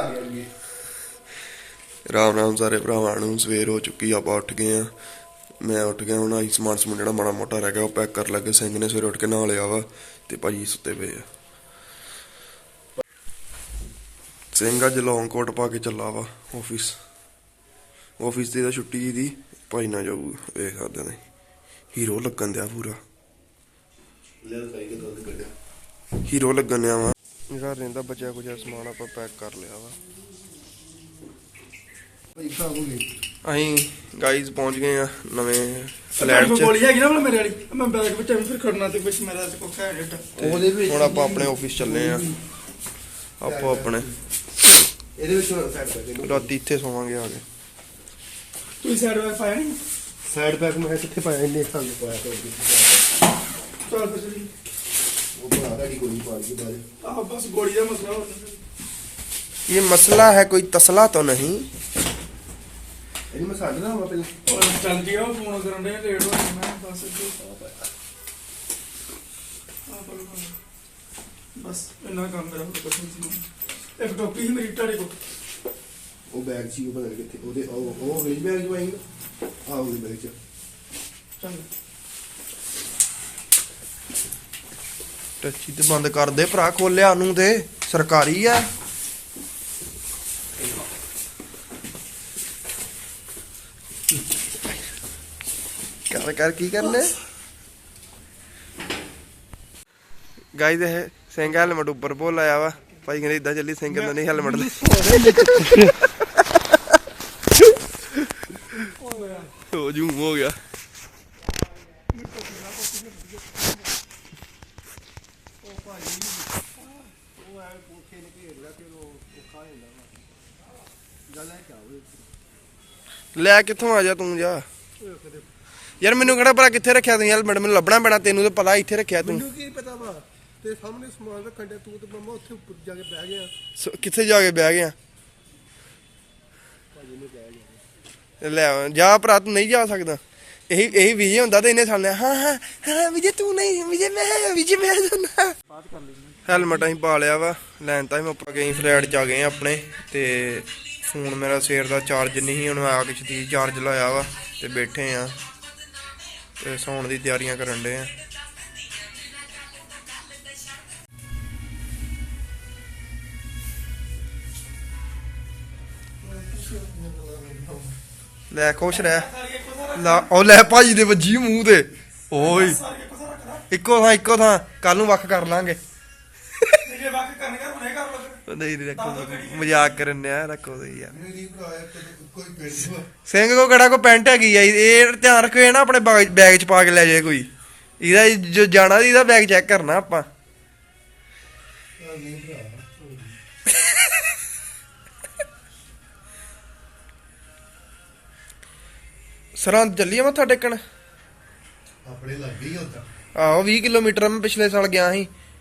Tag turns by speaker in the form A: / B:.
A: ਅੱਗੇ
B: ਰਾਮ ਰਾਮ ਸਾਰੇ ਭਰਾਵਾਂ ਨੂੰ ਸਵੇਰ ਹੋ ਚੁੱਕੀ ਆਪਾਂ ਉੱਠ ਗਏ ਆ। ਮੈਂ ਉੱਠ ਗਿਆ ਹੁਣ ਆਈ ਸਮਾਨ ਸਮੂਨ ਜਿਹੜਾ ਮਾੜਾ ਮੋਟਾ ਰਹਿ ਗਿਆ ਉਹ ਪੈਕ ਕਰ ਲੱਗੇ। ਸਿੰਘ ਨੇ ਸਵੇਰੇ ਉੱਠ ਕੇ ਨਹਾ ਲਿਆ ਵਾ ਤੇ ਭਾਜੀ ਸੁੱਤੇ ਪਏ ਆ। ਸਿੰਘ ਅੱਜ ਲੌਂਗ ਕੋਟ ਪਾ ਕੇ ਚੱਲਾ ਵਾ ਆਫਿਸ ਆਫਿਸ ਦੀ ਤਾਂ ਛੁੱਟੀ ਦੀ ਭਾਈ ਨਾ ਜਾਊ ਵੇਖ ਸਕਦੇ ਨੇ ਹੀਰੋ ਲੱਗਣ ਦਿਆ ਪੂਰਾ। ਹੀਰੋ ਲੱਗਣ ਦਿਆ ਵਾ। ਘਰ ਰਹਿੰਦਾ ਬਚਿਆ ਕੁਝ ਸਮਾਨ ਆਪਾਂ ਪੈਕ ਕਰ ਲਿਆ ਵਾ। ਅਸੀਂ ਗਾਈਜ਼ ਪਹੁੰਚ ਗਏ ਆ ਨਵੇਂ ਫਲੈਟ 'ਚ।
C: ਗੋਲੀ ਹੈਗੀ ਨਾ ਮੇਰੇ ਵਾਲੀ। ਮੈਂ ਬੈਗ ਵਿੱਚ ਐਵੇਂ ਫਿਰ ਖੜਨਾ ਤੇ ਵਿੱਚ ਮੇਰਾ ਤੇ ਕੋਖਾ ਹੈ ਡੱਟ
B: ਤੇ
A: ਉਹਦੇ ਵਿੱਚ
B: ਹੁਣ ਆਪਾਂ ਆਪਣੇ ਆਫਿਸ ਚੱਲੇ ਆ। ਆਪੋ ਆਪਣੇ।
A: ਇਹਦੇ ਵਿੱਚ ਹੁਣ ਸਾਈਡ ਪੈਕ
B: ਰਾਤੀ ਇੱਥੇ ਸੋਵਾਂਗੇ ਆ ਕੇ।
C: ਤੁਸੀਂ ਸਾਈਡ ਵਾਈ ਪਾਇਆ ਨਹੀਂ?
A: ਸਾਈਡ ਪੈਕ ਮੈਂ ਕਿੱਥੇ ਪਾਇਆ? ਇੰਨੇ ਸੰਗ ਪਾਇਆ ਤੇ
C: ਚੱਲ ਫਿਰ
A: ਉਹ ਬਣਾ ਰਹੀ ਗੋਲੀ ਪਾ ਕੇ ਬਾਅਦ
C: ਆਹ ਬਸ ਗੋਲੀ ਦਾ ਮਸਲਾ ਹੋ ਜਾਂਦਾ
B: ये मसला है कोई तसला तो नहीं
A: ਇਹਨੂੰ ਮੈਂ ਛੱਡ ਦਾਂ ਪਹਿਲਾਂ
C: ਉਹ ਚੱਲ ਜੀ ਉਹ ਫੋਨ ਕਰਨ ਦੇ ਲੇਟ ਹੋ ਗਿਆ ਮੈਂ ਬਸ ਇੱਥੇ ਸਾਹ ਪਾਇਆ ਆਹ ਪੜੋ ਬਸ ਇੰਨਾ ਕੰਮ ਮੇਰਾ ਹੋਰ ਕੁਛ ਨਹੀਂ ਸੀ ਇੱਕ ਟੋਪੀ ਸੀ ਮੇਰੀ ਤੁਹਾਡੇ ਕੋਲ
A: ਉਹ ਬੈਗ ਸੀ ਉਹ ਪਤਾ ਨਹੀਂ ਕਿੱਥੇ ਉਹਦੇ ਉਹ ਉਹ ਵੇਜ ਬੈਗ ਜੋ ਆਏਗਾ ਆ ਉਹਦੇ ਬੈਗ ਚ
C: ਚੰਗਾ
B: ਟੱਚੀ ਤੇ ਬੰਦ ਕਰ ਦੇ ਭਰਾ ਖੋਲਿਆ ਨੂੰ ਤੇ, ਸਰਕਾਰੀ ਆ। ਕਰ ਕਰ, ਕੀ ਕਰਨੇ? ਗਾਈਜ਼ ਇਹ ਸਿੰਘ ਹੈਲਮਟ ਉੱਪਰ ਬੋਲ ਆਇਆ ਵਾ। ਭਾਈ ਕਹਿੰਦੇ ਇਦਾਂ ਚੱਲੀ, ਸਿੰਘ ਕਹਿੰਦਾ ਨਹੀਂ, ਹੈਲਮਟ ਲੈ। ਹੋ ਜੂ, ਹੋ ਗਿਆ। ਲੈ ਕਿੱਥੋਂ ਆ ਜਾ ਤੂੰ ਜਾ। ਯਾਰ ਮੈਨੂੰ ਕਿਹੜਾ ਪਤਾ ਕਿੱਥੇ ਰੱਖਿਆ ਤੂੰ ਹੈਲਮਟ ਮੈਨੂੰ ਲੱਭਣਾ ਪੈਣਾ ਤੈਨੂੰ ਤਾਂ ਪਤਾ ਇੱਥੇ ਰੱਖਿਆ ਤੂੰ।
A: ਮੈਨੂੰ ਕੀ ਪਤਾ ਵਾ? ਤੇ ਸਾਹਮਣੇ ਸਮਾਨ ਰੱਖਣ ਦੇ ਤੂੰ ਤੇ ਮੰਮਾ ਉੱਥੇ ਉੱਪਰ ਜਾ ਕੇ ਬਹਿ ਗਿਆ।
B: ਸ- ਕਿੱਥੇ ਜਾ ਕੇ ਬਹਿ ਗਿਆ? ਲੈ ਆ, ਜਾ ਭਰਾ ਤੂੰ ਨਹੀਂ ਜਾ ਸਕਦਾ। ਇਹੀ ਇਹੀ ਵਿਜੇ ਹੁੰਦਾ ਤੇ ਇਹਨੇ ਸਾਹਮਣੇ ਹਾਂ ਹਾਂ ਹਾਂ, ਵਿਜੇ ਤੂੰ ਨਹੀਂ, ਵਿਜੇ ਮੈਂ ਵਿਜੇ ਮੈਂ ਸੁਣਾ ਹੈਲਮਟ ਅਸੀਂ ਪਾ ਲਿਆ ਵਾ, ਲੈਣ ਤਾਂ ਹੀ ਆਪਾਂ ਗਏ ਫਲੈਟ ਚ ਆ ਗਏ ਆਪਣੇ, ਤੇ ਫੋਨ ਮੇਰਾ ਸਵੇਰ ਦਾ ਚਾਰਜ ਨਹੀਂ ਹੁਣ ਆ ਕੇ ਛਤੀ ਚਾਰਜ ਲਾਇਆ ਵਾ, ਤੇ ਬੈਠੇ ਆ, ਤੇ ਸੌਣ ਦੀ ਤਿਆਰੀਆਂ ਕਰਨ ਦੇ ਆ। ਲੈ, ਖੁਸ਼ ਰਹਿ। ਲਾ ਉਹ ਲੈ ਭਾਜੀ ਦੇ ਵੱਜੀ ਮੂੰਹ ਤੇ। ਓਏ। ਇੱਕੋ ਥਾਂ ਇੱਕੋ ਥਾਂ। ਕੱਲ ਨੂੰ ਵੱਖ ਕਰ ਲਾਂਗੇ।
C: ਜੇ ਵਾਕ ਕਰਨੇ ਕਰ ਹੁਣੇ ਕਰ ਲੋ
B: ਨਹੀਂ ਨਹੀਂ ਰੱਖੋ ਮਜ਼ਾਕ ਕਰਨ ਆ। ਰੱਖੋ ਤੇ ਯਾਰ ਸਿੰਘ ਕੋ ਕਿਹੜਾ ਕੋ ਪੈਂਟ ਹੈਗੀ ਆ ਇਹ ਧਿਆਨ ਰੱਖੋ ਇਹ ਨਾ ਆਪਣੇ ਬਾਗ- ਚ ਪਾ ਕੇ ਲੈ ਜਾਏ ਕੋਈ। ਇਹਦਾ ਜੋ ਜਾਣਾ ਸੀ ਇਹਦਾ ਬੈਗ ਚੈੱਕ ਕਰਨਾ ਆਪਾਂ।
A: ਨਹੀਂ ਭਰਾ।
B: ਸਰਹੰਦ ਚੱਲੀਏ ਮੱਥਾ ਟੇਕਣ
A: ਆਪਣੇ ਲੱਗ ਗਈ ਹੁੰਦਾ
B: ਆਹੋ 20 ਕਿਲੋਮੀਟਰ ਮੈਂ ਪਿਛਲੇ ਸਾਲ ਗਿਆ ਸੀ।